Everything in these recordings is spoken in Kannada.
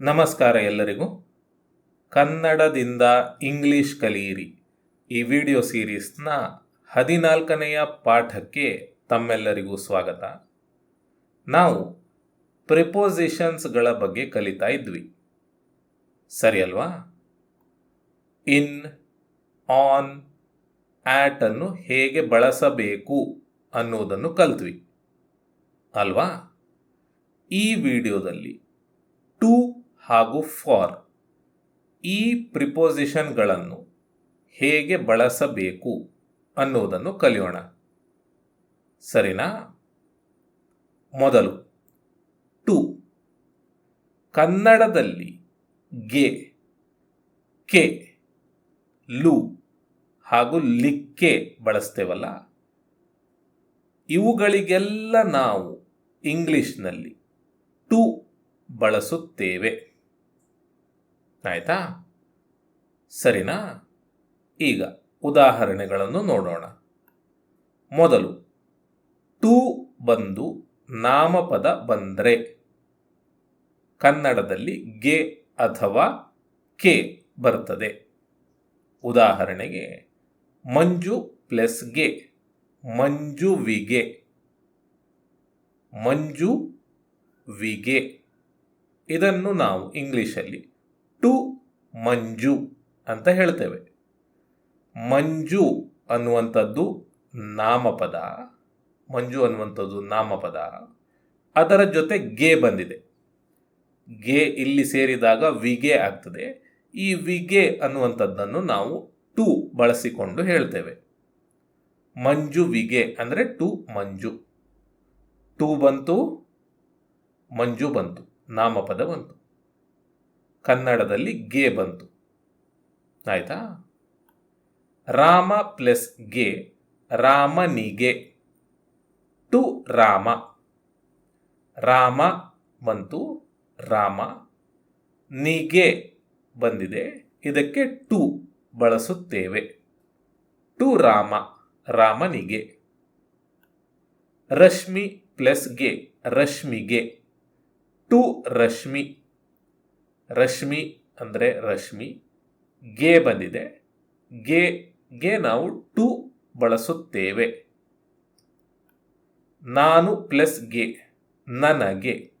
ನಮಸ್ಕಾರ ಎಲ್ಲರಿಗೂ. ಕನ್ನಡದಿಂದ ಇಂಗ್ಲಿಷ್ ಕಲಿಯಿರಿ. ಈ ವಿಡಿಯೋ ಸೀರೀಸ್ನ ಹದಿನಾಲ್ಕನೆಯ ಪಾಠಕ್ಕೆ ತಮ್ಮೆಲ್ಲರಿಗೂ ಸ್ವಾಗತ. ನಾವು ಪ್ರಿಪೋಸಿಷನ್ಸ್ಗಳ ಬಗ್ಗೆ ಕಲಿತಾ ಇದ್ವಿ. ಸರಿ ಅಲ್ವಾ? ಇನ್, ಆನ್, ಆಟ್ ಅನ್ನು ಹೇಗೆ ಬಳಸಬೇಕು ಅನ್ನುವುದನ್ನು ಕಲ್ತ್ವಿ. ಅಲ್ವಾ? ಈ ವಿಡಿಯೋದಲ್ಲಿ ಟು ಹಾಗೂ ಫಾರ್ ಈ ಪ್ರಿಪೋಸಿಷನ್ಗಳನ್ನು ಹೇಗೆ ಬಳಸಬೇಕು ಅನ್ನುವುದನ್ನು ಕಲಿಯೋಣ. ಸರಿನಾ? ಮೊದಲು ಟು. ಕನ್ನಡದಲ್ಲಿ ಗೆ, ಕೆ, ಲು ಹಾಗೂ ಲಿಕ್ಕೆ ಬಳಸ್ತೇವಲ್ಲ? ಇವುಗಳಿಗೆಲ್ಲ ನಾವು ಇಂಗ್ಲಿಷ್ನಲ್ಲಿ ಟು ಬಳಸುತ್ತೇವೆ. ಆಯ್ತಾ? ಸರಿನಾ? ಈಗ ಉದಾಹರಣೆಗಳನ್ನು ನೋಡೋಣ. ಮೊದಲು ಟು ಬಂದು ನಾಮಪದ ಬಂದರೆ. ಕನ್ನಡದಲ್ಲಿ ಗೆ ಅಥವಾ ಕೆ ಬರ್ತದೆ. ಉದಾಹರಣೆಗೆ, ಮಂಜು ಪ್ಲಸ್ಗೆ ಮಂಜುವಿಗೆ ಮಂಜು ವಿಗೆ. ಇದನ್ನು ನಾವು ಇಂಗ್ಲಿಷಲ್ಲಿ ಟು ಮಂಜು ಅಂತ ಹೇಳ್ತೇವೆ. ಮಂಜು ಅನ್ನುವಂಥದ್ದು ನಾಮಪದ. ಮಂಜು ಅನ್ನುವಂಥದ್ದು ನಾಮಪದ. ಅದರ ಜೊತೆ ಗೆ ಬಂದಿದೆ. ಗೆ ಇಲ್ಲಿ ಸೇರಿದಾಗ ವಿಗೆ ಆಗ್ತದೆ. ಈ ವಿಗೆ ಅನ್ನುವಂಥದ್ದನ್ನು ನಾವು ಟು ಬಳಸಿಕೊಂಡು ಹೇಳ್ತೇವೆ. ಮಂಜು ವಿಗೆ ಅಂದರೆ ಟು ಮಂಜು. ಟು ಬಂತು, ಮಂಜು ಬಂತು, ನಾಮಪದ ಬಂತು. ಕನ್ನಡದಲ್ಲಿ ಗೆ ಬಂತು. ಆಯ್ತಾ? ರಾಮ ಪ್ಲಸ್ಗೆ ರಾಮನಿಗೆ ಟು ರಾಮ. ರಾಮ ಬಂತು, ರಾಮ ನಿಗೆ ಬಂದಿದೆ. ಇದಕ್ಕೆ ಟು ಬಳಸುತ್ತೇವೆ. ಟು ರಾಮ ರಾಮನಿಗೆ ರಶ್ಮಿ ಪ್ಲಸ್ಗೆ ರಶ್ಮಿಗೆ ಟು ರಶ್ಮಿ. ರಶ್ಮಿ ಅಂದರೆ ರಶ್ಮಿ, ಗೆ ಬಂದಿದೆ. ಗೆ ಗೆ ನಾವು ಟು ಬಳಸುತ್ತೇವೆ. ನಾನು ಪ್ಲಸ್ಗೆ, ನನಗೆ.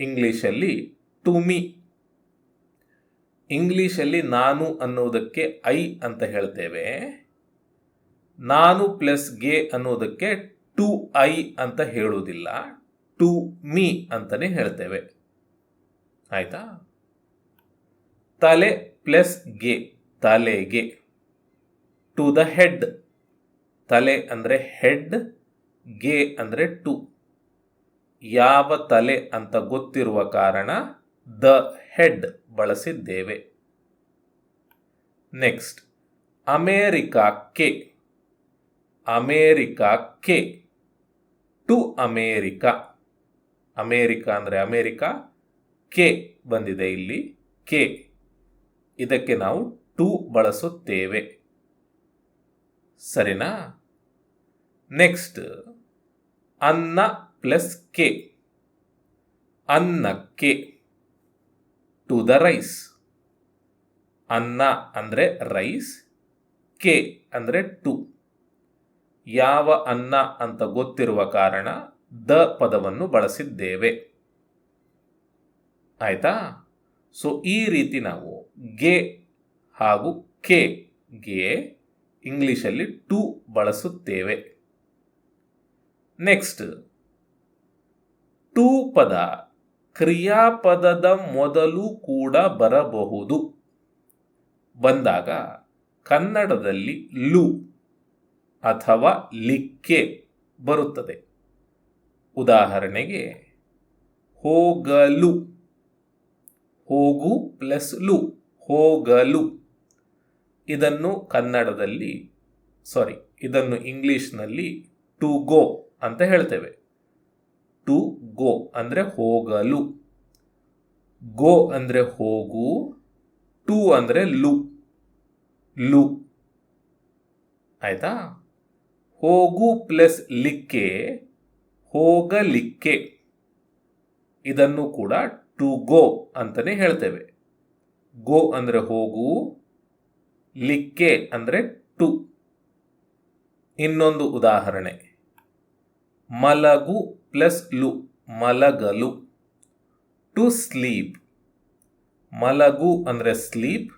ಇಂಗ್ಲೀಷಲ್ಲಿ ಟು ಮಿ. ಇಂಗ್ಲೀಷಲ್ಲಿ ನಾನು ಅನ್ನೋದಕ್ಕೆ ಐ ಅಂತ ಹೇಳ್ತೇವೆ. ನಾನು ಪ್ಲಸ್ಗೆ ಅನ್ನೋದಕ್ಕೆ ಟು ಐ ಅಂತ ಹೇಳುವುದಿಲ್ಲ. ಟು ಮೀ ಅಂತಲೇ ಹೇಳ್ತೇವೆ. ಆಯ್ತಾ? ತಲೆ ಪ್ಲಸ್ಗೆ, ತಲೆಗೆ. ಟು ದ ಹೆಡ್ ತಲೆ ಅಂದರೆ ಹೆಡ್ಗೆ ಅಂದರೆ ಟು ಯಾವ ತಲೆ ಅಂತ ಗೊತ್ತಿರುವ ಕಾರಣ ದ ಹೆಡ್ ಬಳಸಿದ್ದೇವೆ. ನೆಕ್ಸ್ಟ್ ಅಮೇರಿಕಾಕ್ಕೆ. ಅಮೇರಿಕಾಕ್ಕೆ. ಟು ಅಮೇರಿಕಾ ಅಮೇರಿಕಾ ಅಂದರೆ ಅಮೇರಿಕಾ ಕೆ ಬಂದಿದೆ ಇಲ್ಲಿ. ಕೆ. ಇದಕ್ಕೆ ನಾವು ಟು ಬಳಸುತ್ತೇವೆ. ಸರಿನಾ? ನೆಕ್ಸ್ಟ್, ಅನ್ನ ಪ್ಲಸ್ ಕೆ. ಅನ್ನಕ್ಕೆ ಟು ದ ರೈಸ್. ಅನ್ನ ಅಂದರೆ ರೈಸ್, ಕೆ ಅಂದರೆ ಟು. ಯಾವ ಅನ್ನ ಅಂತ ಗೊತ್ತಿರುವ ಕಾರಣ ದ ಪದವನ್ನು ಬಳಸಿದ್ದೇವೆ. ಆಯ್ತಾ? ಸೊ ಈ ರೀತಿ ನಾವು ಗೆ ಹಾಗೂ ಕೆ, ಗೆ ಇಂಗ್ಲೀಷಲ್ಲಿ ಟು ಬಳಸುತ್ತೇವೆ. ನೆಕ್ಸ್ಟ್ ಟೂ ಪದ ಕ್ರಿಯಾಪದದ ಮೊದಲು ಕೂಡ ಬರಬಹುದು. ಬಂದಾಗ ಕನ್ನಡದಲ್ಲಿ ಲು ಅಥವಾ ಲಿಕ್ಕೆ ಬರುತ್ತದೆ. ಉದಾಹರಣೆಗೆ, ಹೋಗಲು. ಹೋಗು ಪ್ಲಸ್ ಲು, ಹೋಗಲು. ಇದನ್ನು ಕನ್ನಡದಲ್ಲಿ ಸಾರಿ ಇದನ್ನು ಇಂಗ್ಲೀಷ್ನಲ್ಲಿ ಟು ಗೋ ಅಂತ ಹೇಳ್ತೇವೆ. ಟು ಗೋ ಅಂದರೆ ಹೋಗಲು. ಗೋ ಅಂದರೆ ಹೋಗು ಟು ಅಂದರೆ ಲು. ಲು. ಆಯ್ತಾ? ಹೋಗು ಪ್ಲಸ್ ಲಿಕ್ಕೆ, ಹೋಗಲಿಕ್ಕೆ. ಇದನ್ನು ಕೂಡ ಟು ಗೋ ಅಂತಲೇ ಹೇಳ್ತೇವೆ. ಗೋ ಅಂದರೆ ಹೋಗು, ಲಿಕ್ಕೆ ಅಂದರೆ ಟು ಇನ್ನೊಂದು ಉದಾಹರಣೆ. ಮಲಗು ಪ್ಲಸ್ ಲು, ಮಲಗಲು. ಟು ಸ್ಲೀಪ್ ಮಲಗು ಅಂದರೆ ಸ್ಲೀಪ್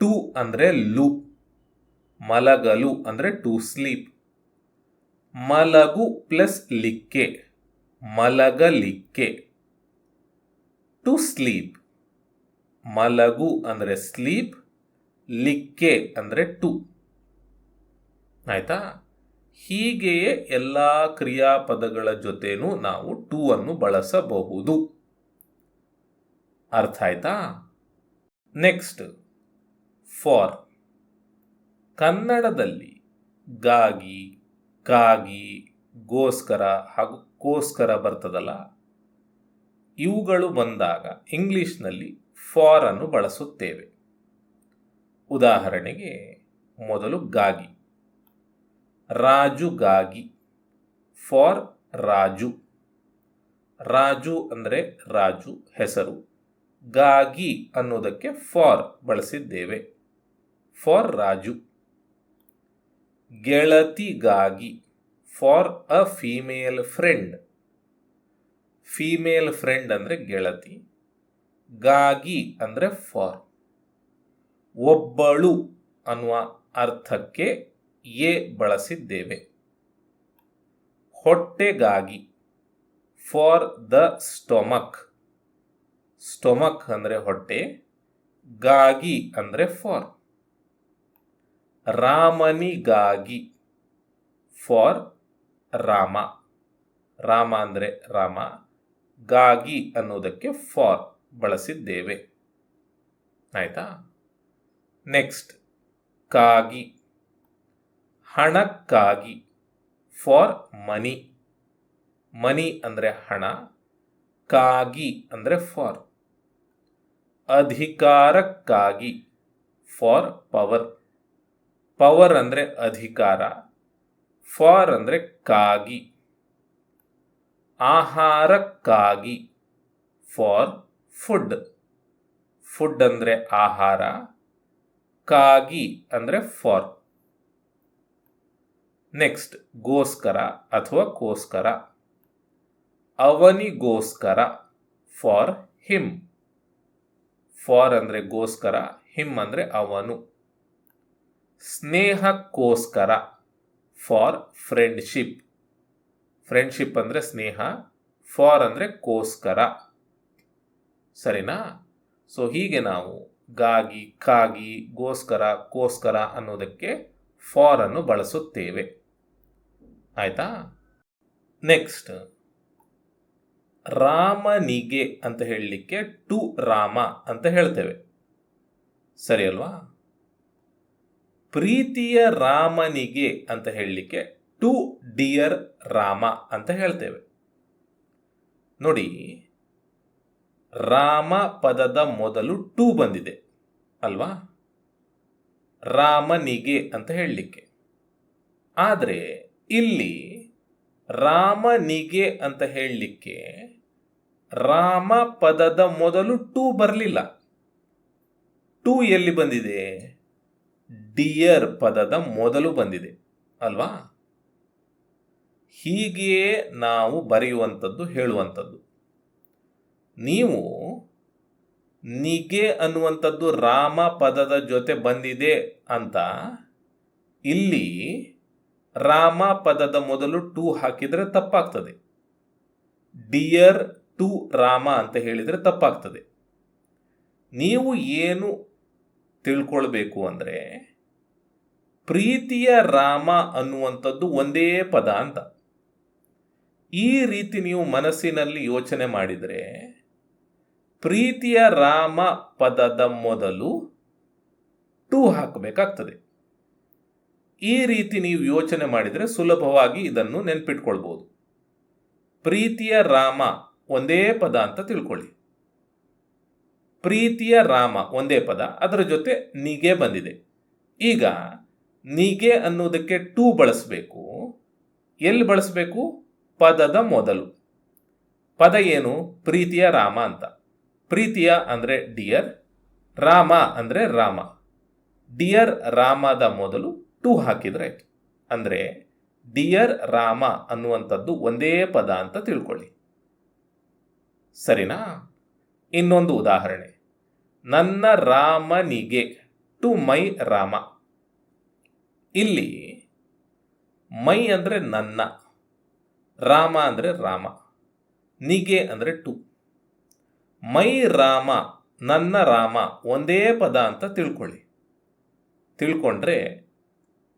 ಟು ಅಂದರೆ ಲು. ಮಲಗಲು ಅಂದರೆ ಟು ಸ್ಲೀಪ್ ಮಲಗು ಪ್ಲಸ್ ಲಿಕ್ಕೆ, ಮಲಗಲಿಕ್ಕೆ. ಟು ಸ್ಲೀಪ್ ಮಲಗು ಅಂದರೆ ಸ್ಲೀಪ್ ಲಿಕ್ಕೆ ಅಂದರೆ ಟು ಆಯಿತಾ? ಹೀಗೆಯೇ ಎಲ್ಲ ಕ್ರಿಯಾಪದಗಳ ಜೊತೆನೂ ನಾವು ಟು ಅನ್ನು ಬಳಸಬಹುದು. ಅರ್ಥ ಆಯ್ತಾ? ನೆಕ್ಸ್ಟ್ ಫಾರ್ ಕನ್ನಡದಲ್ಲಿ ಗಾಗಿ, ಕಾಗಿ, ಗೋಸ್ಕರ ಹಾಗೂ ಕೋಸ್ಕರ ಬರ್ತದಲ್ಲ? ಇವುಗಳು ಬಂದಾಗ ಇಂಗ್ಲೀಷ್ನಲ್ಲಿ ಫಾರ್ ಅನ್ನು ಬಳಸುತ್ತೇವೆ. ಉದಾಹರಣೆಗೆ, ಮೊದಲು ಗಾಗಿ. ರಾಜು ಗಾಗಿ. ಫಾರ್ ರಾಜು. ರಾಜು ಅಂದರೆ ರಾಜು ಹೆಸರು. ಗಾಗಿ ಅನ್ನೋದಕ್ಕೆ ಫಾರ್ ಬಳಸಿದ್ದೇವೆ. For Raju. ಗೆಳತಿಗಾಗಿ for a female friend. Female friend ಅಂದರೆ ಗೆಳತಿ, ಗಾಗಿ ಅಂದರೆ ಫಾರ್ ಒಬ್ಬಳು ಅನ್ನುವ ಅರ್ಥಕ್ಕೆ ಎ ಬಳಸಿದ್ದೇವೆ. ಹೊಟ್ಟೆಗಾಗಿ ಫಾರ್ ದ ಸ್ಟೊಮಕ್ ಸ್ಟೊಮಕ್ ಅಂದರೆ ಹೊಟ್ಟೆ, ಗಾಗಿ ಅಂದರೆ ಫಾರ್ ರಾಮನಿಗಾಗಿ ಫಾರ್ ರಾಮ. ರಾಮ ಅಂದರೆ ರಾಮ. ಗಾಗಿ ಅನ್ನೋದಕ್ಕೆ ಫಾರ್ ಬಳಸಿದ್ದೇವೆ. ಆಯಿತಾ? ನೆಕ್ಸ್ಟ್ ಕಾಗಿ ಹಣಕ್ಕಾಗಿ ಫಾರ್ ಮನಿ ಮನಿ ಅಂದರೆ ಹಣ ಕಾಗಿ ಅಂದರೆ ಫಾರ್ ಅಧಿಕಾರಕ್ಕಾಗಿ ಫಾರ್ ಪವರ್ ಪವರ್ ಅಂದರೆ ಅಧಿಕಾರ ಫಾರ್ ಅಂದರೆ ಕಾಗಿ ಆಹಾರಕ್ಕಾಗಿ ಫಾರ್ ಫುಡ್. ಫುಡ್ ಅಂದರೆ ಆಹಾರ, ಕಾಗಿ ಅಂದರೆ ಫಾರ್. ನೆಕ್ಸ್ಟ್, ಗೋಸ್ಕರ ಅಥವಾ ಕೋಸ್ಕರ. ಅವನಿಗೋಸ್ಕರ, ಫಾರ್ ಹಿಮ್. ಫಾರ್ ಅಂದರೆ ಗೋಸ್ಕರ, ಹಿಮ್ ಅಂದರೆ ಅವನು. ಸ್ನೇಹಕ್ಕೋಸ್ಕರ, ಫಾರ್ ಫ್ರೆಂಡ್ಶಿಪ್. ಫ್ರೆಂಡ್ಶಿಪ್ ಅಂದರೆ ಸ್ನೇಹ ಫಾರ್ ಅಂದರೆ ಕೋಸ್ಕರ. ಸರಿನಾ? ಸೊ ಹೀಗೆ ನಾವು ಗಾಗಿ, ಕಾಗಿ, ಗೋಸ್ಕರ, ಕೋಸ್ಕರ ಅನ್ನೋದಕ್ಕೆ ಫಾರ್ ಅನ್ನು ಬಳಸುತ್ತೇವೆ. ಆಯಿತಾ? ನೆಕ್ಸ್ಟ್ ರಾಮನಿಗೆ ಅಂತ ಹೇಳಲಿಕ್ಕೆ ಟು ರಾಮ ಅಂತ ಹೇಳ್ತೇವೆ. ಸರಿ ಅಲ್ವಾ? ಪ್ರೀತಿಯ ರಾಮನಿಗೆ ಅಂತ ಹೇಳಲಿಕ್ಕೆ ಟು ಡಿಯರ್ ರಾಮ ಅಂತ ಹೇಳ್ತೇವೆ. ನೋಡಿ, ರಾಮ ಪದದ ಮೊದಲು ಟು ಬಂದಿದೆ, ಅಲ್ವಾ? ರಾಮನಿಗೆ ಅಂತ ಹೇಳಲಿಕ್ಕೆ. ಆದರೆ, ಇಲ್ಲಿ ರಾಮನಿಗೆ ಅಂತ ಹೇಳಲಿಕ್ಕೆ ರಾಮ ಪದದ ಮೊದಲು ಟು ಬರಲಿಲ್ಲ. ಟು ಎಲ್ಲಿ ಬಂದಿದೆ? ಡಿಯರ್ ಪದದ ಮೊದಲು ಬಂದಿದೆ, ಅಲ್ವಾ? ಹೀಗೆಯೇ ನಾವು ಬರೆಯುವಂಥದ್ದು, ಹೇಳುವಂಥದ್ದು. ನೀವು ನಿಗೆ ಅನ್ನುವಂಥದ್ದು ರಾಮ ಪದದ ಜೊತೆ ಬಂದಿದೆ ಅಂತ ಇಲ್ಲಿ ರಾಮ ಪದದ ಮೊದಲು ಟು ಹಾಕಿದರೆ ತಪ್ಪಾಗ್ತದೆ. ಡಿಯರ್ ಟು ರಾಮ ಅಂತ ಹೇಳಿದರೆ ತಪ್ಪಾಗ್ತದೆ. ನೀವು ಏನು ತಿಳ್ಕೊಳ್ಬೇಕು ಅಂದರೆ ಪ್ರೀತಿಯ ರಾಮ ಅನ್ನುವಂಥದ್ದು ಒಂದೇ ಪದ ಅಂತ. ಈ ರೀತಿ ನೀವು ಮನಸ್ಸಿನಲ್ಲಿ ಯೋಚನೆ ಮಾಡಿದರೆ, ಪ್ರೀತಿಯ ರಾಮ ಪದದ ಮೊದಲು ಟು ಹಾಕಬೇಕಾಗ್ತದೆ. ಈ ರೀತಿ ನೀವು ಯೋಚನೆ ಮಾಡಿದರೆ ಸುಲಭವಾಗಿ ಇದನ್ನು ನೆನ್ಪಿಟ್ಕೊಳ್ಬೋದು. ಪ್ರೀತಿಯ ರಾಮ ಒಂದೇ ಪದ ಅಂತ ತಿಳ್ಕೊಳ್ಳಿ. ಪ್ರೀತಿಯ ರಾಮ ಒಂದೇ ಪದ, ಅದರ ಜೊತೆ ನಿಗೆ ಬಂದಿದೆ. ಈಗ ನಿಗೆ ಅನ್ನೋದಕ್ಕೆ ಟೂ ಬಳಸಬೇಕು. ಎಲ್ಲಿ ಬಳಸಬೇಕು? ಪದದ ಮೊದಲು. ಪದ ಏನು? ಪ್ರೀತಿಯ ರಾಮ ಅಂತ. ಪ್ರೀತಿಯ ಅಂದರೆ ಡಿಯರ್, ರಾಮ ಅಂದರೆ ರಾಮ. ಡಿಯರ್ ರಾಮದ ಮೊದಲು ಟು ಹಾಕಿದರೆ ಆಯಿತು. ಅಂದರೆ ಡಿಯರ್ ರಾಮ ಅನ್ನುವಂಥದ್ದು ಒಂದೇ ಪದ ಅಂತ ತಿಳ್ಕೊಳ್ಳಿ. ಸರಿನಾ? ಇನ್ನೊಂದು ಉದಾಹರಣೆ. ನನ್ನ ರಾಮನಿಗೆ, ಟು ಮೈ ರಾಮ. ಇಲ್ಲಿ ಮೈ ಅಂದರೆ ನನ್ನ. ರಾಮ ಅಂದರೆ ರಾಮ, ನಿಗೆ ಅಂದರೆ ಟು ಮೈ ರಾಮ, ನನ್ನ ರಾಮ, ಒಂದೇ ಪದ ಅಂತ ತಿಳ್ಕೊಳ್ಳಿ. ತಿಳ್ಕೊಂಡ್ರೆ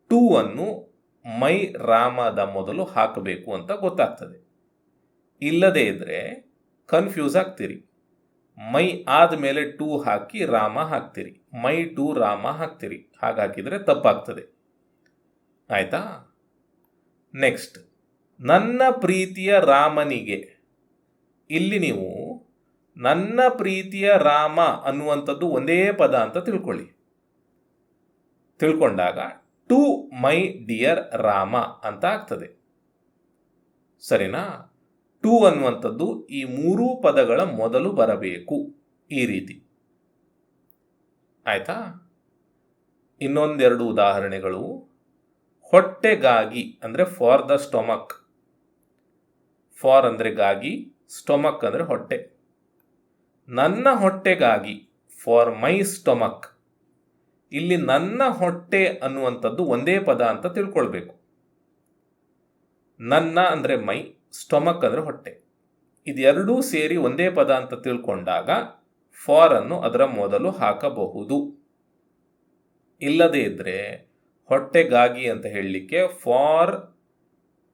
ಟೂ ಅನ್ನು ಮೈ ರಾಮದ ಮೊದಲು ಹಾಕಬೇಕು ಅಂತ ಗೊತ್ತಾಗ್ತದೆ. ಇಲ್ಲದೇ ಇದ್ದರೆ ಕನ್ಫ್ಯೂಸ್ ಆಗ್ತೀರಿ. ಮೈ ಆದಮೇಲೆ ಟೂ ಹಾಕಿ ರಾಮ ಹಾಕ್ತೀರಿ. ಮೈ ಟೂ ರಾಮ ಹಾಕ್ತೀರಿ. ಹಾಗಾಕಿದರೆ ತಪ್ಪಾಗ್ತದೆ. ಆಯಿತಾ? ನೆಕ್ಸ್ಟ್ ನನ್ನ ಪ್ರೀತಿಯ ರಾಮನಿಗೆ. ಇಲ್ಲಿ ನೀವು ನನ್ನ ಪ್ರೀತಿಯ ರಾಮ ಅನ್ನುವಂಥದ್ದು ಒಂದೇ ಪದ ಅಂತ ತಿಳ್ಕೊಳ್ಳಿ. ತಿಳ್ಕೊಂಡಾಗ, ಟು ಮೈ ಡಿಯರ್ ರಾಮ ಅಂತ ಆಗ್ತದೆ. ಸರಿನಾ? ಟು ಅನ್ನುವಂಥದ್ದು ಈ ಮೂರೂ ಪದಗಳ ಮೊದಲು ಬರಬೇಕು ಈ ರೀತಿ. ಆಯಿತಾ? ಇನ್ನೊಂದೆರಡು ಉದಾಹರಣೆಗಳು. ಹೊಟ್ಟೆಗಾಗಿ, ಅಂದರೆ ಫಾರ್ ದ ಸ್ಟೊಮಕ್ ಫಾರ್ ಅಂದರೆ ಗಾಗಿ ಸ್ಟೊಮಕ್ ಅಂದರೆ ಹೊಟ್ಟೆ. ನನ್ನ ಹೊಟ್ಟೆಗಾಗಿ, ಫಾರ್ ಮೈ ಸ್ಟೊಮಕ್, ಇಲ್ಲಿ ನನ್ನ ಹೊಟ್ಟೆ ಅನ್ನುವಂಥದ್ದು ಒಂದೇ ಪದ ಅಂತ ತಿಳ್ಕೊಳ್ಬೇಕು. ನನ್ನ ಅಂದರೆ ಮೈ, ಸ್ಟೊಮಕ್ ಅಂದರೆ ಹೊಟ್ಟೆ. ಇದೆರಡೂ ಸೇರಿ ಒಂದೇ ಪದ ಅಂತ ತಿಳ್ಕೊಂಡಾಗ, ಫಾರ್ ಅನ್ನು ಅದರ ಮೊದಲು ಹಾಕಬಹುದು. ಇಲ್ಲದೇ ಇದ್ದರೆ ಹೊಟ್ಟೆಗಾಗಿ ಅಂತ ಹೇಳಲಿಕ್ಕೆ for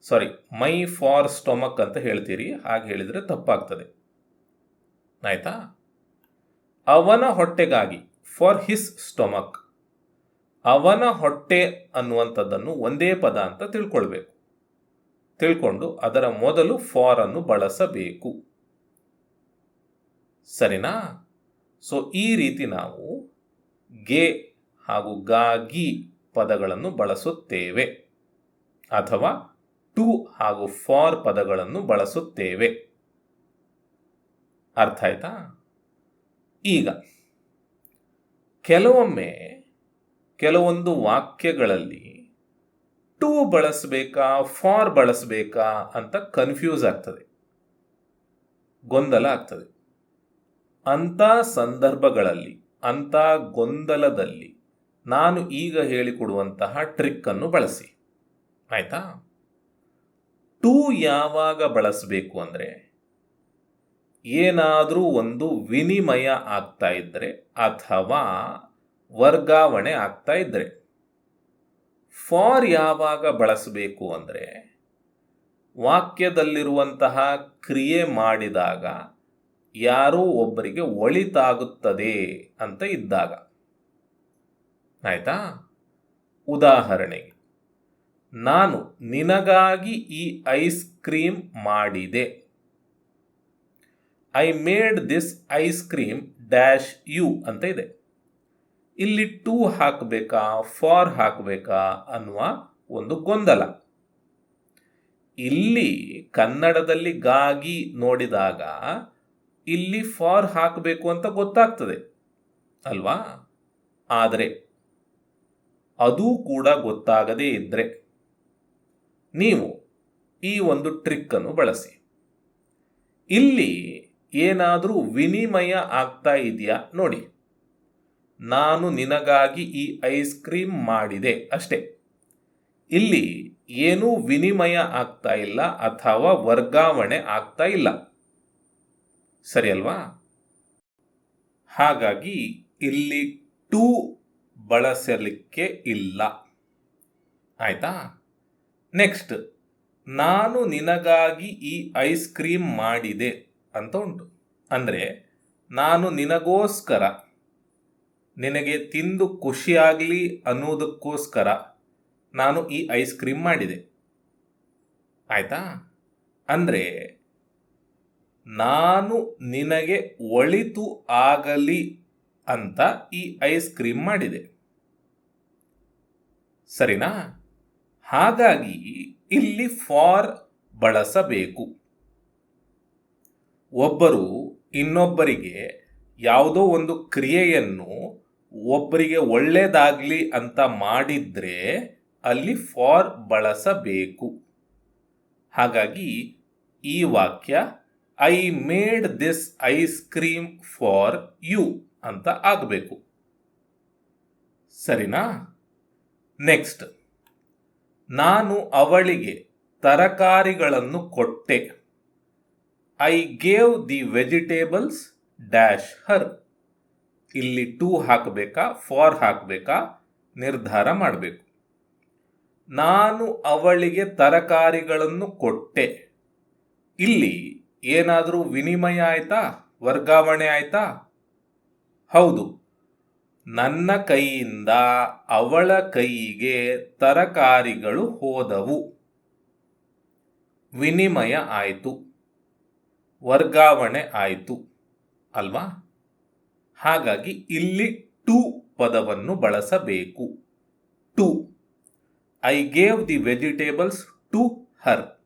sorry my for stomach ಅಂತ ಹೇಳ್ತೀರಿ, ಹಾಗೆ ಹೇಳಿದರೆ ತಪ್ಪಾಗ್ತದೆ. ಆಯಿತಾ? ಅವನ ಹೊಟ್ಟೆಗಾಗಿ ಫಾರ್ ಹಿಸ್ ಸ್ಟೊಮಕ್ ಅವನ ಹೊಟ್ಟೆ ಅನ್ನುವಂಥದ್ದನ್ನು ಒಂದೇ ಪದ ಅಂತ ತಿಳ್ಕೊಳ್ಬೇಕು. ತಿಳ್ಕೊಂಡು ಅದರ ಮೊದಲು ಫಾರ್ ಅನ್ನು ಬಳಸಬೇಕು. ಸರಿನಾ? ಸೊ ಈ ರೀತಿ ನಾವು ಗೆ ಹಾಗೂ ಗಾಗಿ ಪದಗಳನ್ನು ಬಳಸುತ್ತೇವೆ. ಅಥವಾ ಟು ಹಾಗೂ ಫಾರ್ ಪದಗಳನ್ನು ಬಳಸುತ್ತೇವೆ. ಅರ್ಥ ಆಯ್ತಾ? ಈಗ ಕೆಲವೊಮ್ಮೆ ಕೆಲವೊಂದು ವಾಕ್ಯಗಳಲ್ಲಿ ಟು ಬಳಸಬೇಕಾ, ಫಾರ್ ಬಳಸಬೇಕಾ ಅಂತ ಕನ್ಫ್ಯೂಸ್ ಆಗ್ತದೆ. ಗೊಂದಲ ಆಗ್ತದೆ. ಅಂಥ ಸಂದರ್ಭಗಳಲ್ಲಿ, ಅಂಥ ಗೊಂದಲದಲ್ಲಿ ನಾನು ಈಗ ಹೇಳಿಕೊಡುವಂತಹ ಟ್ರಿಕ್ಕನ್ನು ಬಳಸಿ. ಆಯ್ತಾ? ಟು ಯಾವಾಗ ಬಳಸಬೇಕು ಅಂದರೆ ಏನಾದರೂ ಒಂದು ವಿನಿಮಯ ಆಗ್ತಾ ಇದ್ದರೆ ಅಥವಾ ವರ್ಗಾವಣೆ ಆಗ್ತಾ ಇದ್ದರೆ ಫಾರ್ ಯಾವಾಗ ಬಳಸಬೇಕು ಅಂದರೆ ವಾಕ್ಯದಲ್ಲಿರುವಂತಹ ಕ್ರಿಯೆ ಮಾಡಿದಾಗ ಯಾರೋ ಒಬ್ಬರಿಗೆ ಒಳಿತಾಗುತ್ತದೆ ಅಂತ ಇದ್ದಾಗ. ಆಯಿತಾ? ಉದಾಹರಣೆಗೆ ನಾನು ನಿನಗಾಗಿ ಈ ಐಸ್ ಕ್ರೀಮ್ ಮಾಡಿದೆ. I made this ice cream dash you ಅಂತ ಇದೆ. ಇಲ್ಲಿ ಟು ಹಾಕಬೇಕಾ ಫಾರ್ ಹಾಕಬೇಕಾ ಅನ್ನುವ ಒಂದು ಗೊಂದಲ. ಇಲ್ಲಿ ಕನ್ನಡದಲ್ಲಿ ಗಾಗಿ ನೋಡಿದಾಗ ಇಲ್ಲಿ ಫಾರ್ ಹಾಕಬೇಕು ಅಂತ ಗೊತ್ತಾಗ್ತದೆ, ಅಲ್ವಾ? ಆದರೆ, ಅದು ಕೂಡ ಗೊತ್ತಾಗದೇ ಇದ್ದರೆ ನೀವು ಈ ಒಂದು ಟ್ರಿಕ್ಕನ್ನು ಬಳಸಿ. ಇಲ್ಲಿ ಏನಾದರೂ ವಿನಿಮಯ ಆಗ್ತಾ ಇದೆಯಾ ನೋಡಿ. ನಾನು ನಿನಗಾಗಿ ಈ ಐಸ್ ಕ್ರೀಮ್ ಮಾಡಿದೆ ಅಷ್ಟೇ. ಇಲ್ಲಿ ಏನೂ ವಿನಿಮಯ ಆಗ್ತಾ ಇಲ್ಲ ಅಥವಾ ವರ್ಗಾವಣೆ ಆಗ್ತಾ ಇಲ್ಲ. ಸರಿ ಅಲ್ವಾ ಹಾಗಾಗಿ ಇಲ್ಲಿ ಟು ಬಳಸಲಿಕ್ಕೆ ಇಲ್ಲ. ಆಯ್ತಾ? ನೆಕ್ಸ್ಟ್ ನಾನು ನಿನಗಾಗಿ ಈ ಐಸ್ ಕ್ರೀಮ್ ಮಾಡಿದೆ ಅಂತ ಉಂಟು. ಅಂದರೆ ನಾನು ನಿನಗೋಸ್ಕರ, ನಿನಗೆ ತಿಂದು ಖುಷಿಯಾಗಲಿ ಅನ್ನೋದಕ್ಕೋಸ್ಕರ ನಾನು ಈ ಐಸ್ ಕ್ರೀಮ್ ಮಾಡಿದೆ. ಆಯಿತಾ? ಅಂದರೆ ನಾನು ನಿನಗೆ ಒಳಿತು ಆಗಲಿ ಅಂತ ಈ ಐಸ್ ಕ್ರೀಮ್ ಮಾಡಿದೆ. ಸರಿನಾ? ಹಾಗಾಗಿ ಇಲ್ಲಿ ಫಾರ್ ಬಳಸಬೇಕು. ಒಬ್ಬರು ಇನ್ನೊಬ್ಬರಿಗೆ ಯಾವುದೋ ಒಂದು ಕ್ರಿಯೆಯನ್ನು ಒಬ್ಬರಿಗೆ ಒಳ್ಳೆಯದಾಗಲಿ ಅಂತ ಮಾಡಿದರೆ ಅಲ್ಲಿ ಫಾರ್ ಬಳಸಬೇಕು. ಹಾಗಾಗಿ ಈ ವಾಕ್ಯ I made this ice cream for you ಅಂತ ಆಗಬೇಕು. ಸರಿನಾ? ನೆಕ್ಸ್ಟ್. ನಾನು ಅವಳಿಗೆ ತರಕಾರಿಗಳನ್ನು ಕೊಟ್ಟೆ. I gave the vegetables dash her ಇಲ್ಲಿ ಟೂ ಹಾಕಬೇಕಾ ಫಾರ್ ಹಾಕಬೇಕಾ, ನಿರ್ಧಾರ ಮಾಡಬೇಕು. ನಾನು ಅವಳಿಗೆ ತರಕಾರಿಗಳನ್ನು ಕೊಟ್ಟೆ. ಇಲ್ಲಿ ಏನಾದರೂ ವಿನಿಮಯ ಆಯಿತಾ, ವರ್ಗಾವಣೆ ಆಯಿತಾ? ಹೌದು. ನನ್ನ ಕೈಯಿಂದ ಅವಳ ಕೈಗೆ ತರಕಾರಿಗಳು ಹೋದವು. ವಿನಿಮಯ ಆಯಿತು. ವರ್ಗಾವಣೆ ಆಯಿತು. ಅಲ್ವಾ? ಹಾಗಾಗಿ ಇಲ್ಲಿ ಟು ಪದವನ್ನು ಬಳಸಬೇಕು. To. I gave the vegetables to her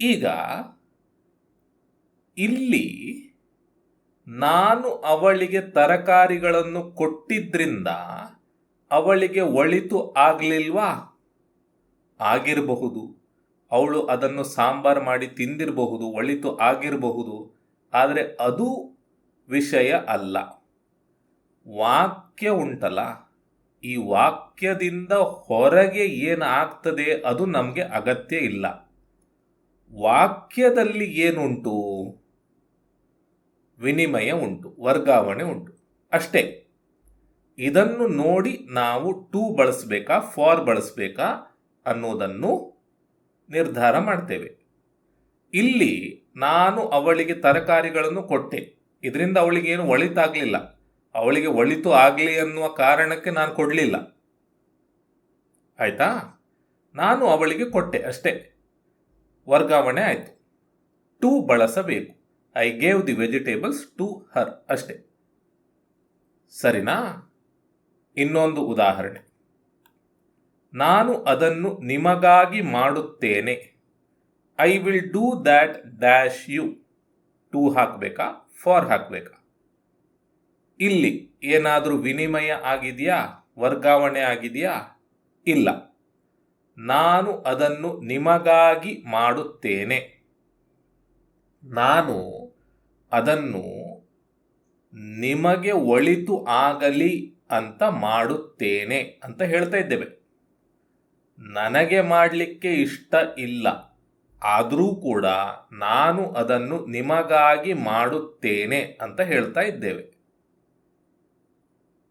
ಈಗ ಇಲ್ಲಿ ನಾನು ಅವಳಿಗೆ ತರಕಾರಿಗಳನ್ನು ಕೊಟ್ಟಿದ್ರಿಂದ ಅವಳಿಗೆ ಒಳಿತು ಆಗಲಿಲ್ವಾ? ಆಗಿರಬಹುದು. ಅವಳು ಅದನ್ನು ಸಾಂಬಾರ್ ಮಾಡಿ ತಿಂದಿರಬಹುದು, ಒಳಿತು ಆಗಿರಬಹುದು. ಆದರೆ ಅದು ವಿಷಯ ಅಲ್ಲ. ವಾಕ್ಯ ಉಂಟಲ್ಲ. ಈ ವಾಕ್ಯದಿಂದ ಹೊರಗೆ ಏನಾಗ್ತದೆ ಅದು ನಮಗೆ ಅಗತ್ಯ ಇಲ್ಲ. ವಾಕ್ಯದಲ್ಲಿ ಏನುಂಟು? ವಿನಿಮಯ ಉಂಟು, ವರ್ಗಾವಣೆ ಉಂಟು. ಅಷ್ಟೇ. ಇದನ್ನು ನೋಡಿ ನಾವು ಟು ಬಳಸಬೇಕಾ, ಫಾರ್ ಬಳಸಬೇಕಾ ಅನ್ನೋದನ್ನು ನಿರ್ಧಾರ ಮಾಡ್ತೇವೆ. ಇಲ್ಲಿ ನಾನು ಅವಳಿಗೆ ತರಕಾರಿಗಳನ್ನು ಕೊಟ್ಟೆ. ಇದರಿಂದ ಅವಳಿಗೆ ಏನು ಒಳಿತಾಗಲಿಲ್ಲ. ಅವಳಿಗೆ ಒಳಿತು ಆಗಲಿ ಅನ್ನುವ ಕಾರಣಕ್ಕೆ ನಾನು ಕೊಡಲಿಲ್ಲ. ಆಯಿತಾ? ನಾನು ಅವಳಿಗೆ ಕೊಟ್ಟೆ ಅಷ್ಟೇ. ವರ್ಗಾವಣೆ ಆಯಿತು. ಟು ಬಳಸಬೇಕು. I gave the vegetables to her ಅಷ್ಟೇ. ಸರಿನಾ? ಇನ್ನೊಂದು ಉದಾಹರಣೆ. ನಾನು ಅದನ್ನು ನಿಮಗಾಗಿ ಮಾಡುತ್ತೇನೆ. I will do that dash you to ಹಾಕಬೇಕಾ? ಫಾರ್ ಹಾಕಬೇಕಾ? ಇಲ್ಲಿ ಏನಾದರೂ ವಿನಿಮಯ ಆಗಿದೆಯಾ? ವರ್ಗಾವಣೆ ಆಗಿದೆಯಾ? ಇಲ್ಲ. ನಾನು ಅದನ್ನು ನಿಮಗಾಗಿ ಮಾಡುತ್ತೇನೆ. ನಾನು ಅದನ್ನು ನಿಮಗೆ ಒಳಿತು ಆಗಲಿ ಅಂತ ಮಾಡುತ್ತೇನೆ ಅಂತ ಹೇಳ್ತಾ ಇದ್ದೇವೆ. ನನಗೆ ಮಾಡಲಿಕ್ಕೆ ಇಷ್ಟ ಇಲ್ಲ. ಆದರೂ ಕೂಡ ನಾನು ಅದನ್ನು ನಿಮಗಾಗಿ ಮಾಡುತ್ತೇನೆ ಅಂತ ಹೇಳ್ತಾ ಇದ್ದೇವೆ.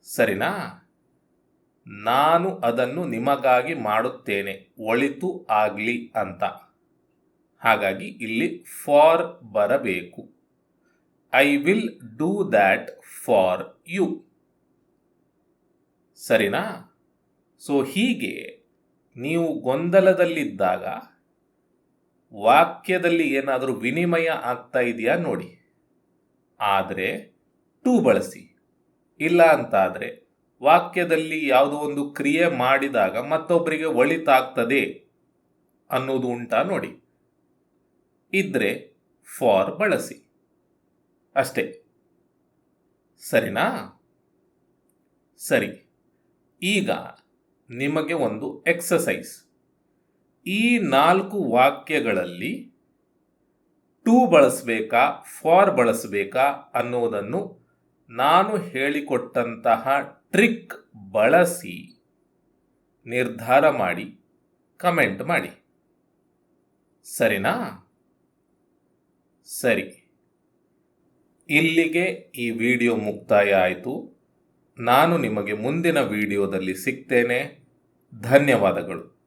ಸರಿನಾ? ನಾನು ಅದನ್ನು ನಿಮಗಾಗಿ ಮಾಡುತ್ತೇನೆ. ಒಳಿತು ಆಗಲಿ ಅಂತ. ಹಾಗಾಗಿ ಇಲ್ಲಿ ಫಾರ್ ಬರಬೇಕು. I will do that for you ಸರಿನಾ? ಸೊ ಹೀಗೆ ನೀವು ಗೊಂದಲದಲ್ಲಿದ್ದಾಗ ವಾಕ್ಯದಲ್ಲಿ ಏನಾದರೂ ವಿನಿಮಯ ಆಗ್ತಾ ಇದೆಯಾ ನೋಡಿ. ಆದರೆ ಟು ಬಳಸಿ. ಇಲ್ಲ ಅಂತಾದರೆ ವಾಕ್ಯದಲ್ಲಿ ಯಾವುದೋ ಒಂದು ಕ್ರಿಯೆ ಮಾಡಿದಾಗ ಮತ್ತೊಬ್ಬರಿಗೆ ಒಳಿತಾಗ್ತದೆ ಅನ್ನೋದು ಉಂಟಾ ನೋಡಿ. ಇದ್ರೆ ಫಾರ್ ಬಳಸಿ. ಅಷ್ಟೇ. ಸರಿನಾ? ಸರಿ. ಈಗ ನಿಮಗೆ ಒಂದು ಎಕ್ಸಸೈಸ್ ಈ ನಾಲ್ಕು ವಾಕ್ಯಗಳಲ್ಲಿ ಟು ಬಳಸಬೇಕಾ, ಫಾರ್ ಬಳಸಬೇಕಾ ಅನ್ನೋದನ್ನು ನಾನು ಹೇಳಿಕೊಟ್ಟಂತಹ ಟ್ರಿಕ್ ಬಳಸಿ ನಿರ್ಧಾರ ಮಾಡಿ, ಕಮೆಂಟ್ ಮಾಡಿ. ಸರಿನಾ? ಸರಿ. ಇಲ್ಲಿಗೆ ಈ ವಿಡಿಯೋ ಮುಕ್ತಾಯ ಆಯಿತು. ನಾನು ನಿಮಗೆ ಮುಂದಿನ ವಿಡಿಯೋದಲ್ಲಿ ಸಿಗ್ತೇನೆ. ಧನ್ಯವಾದಗಳು.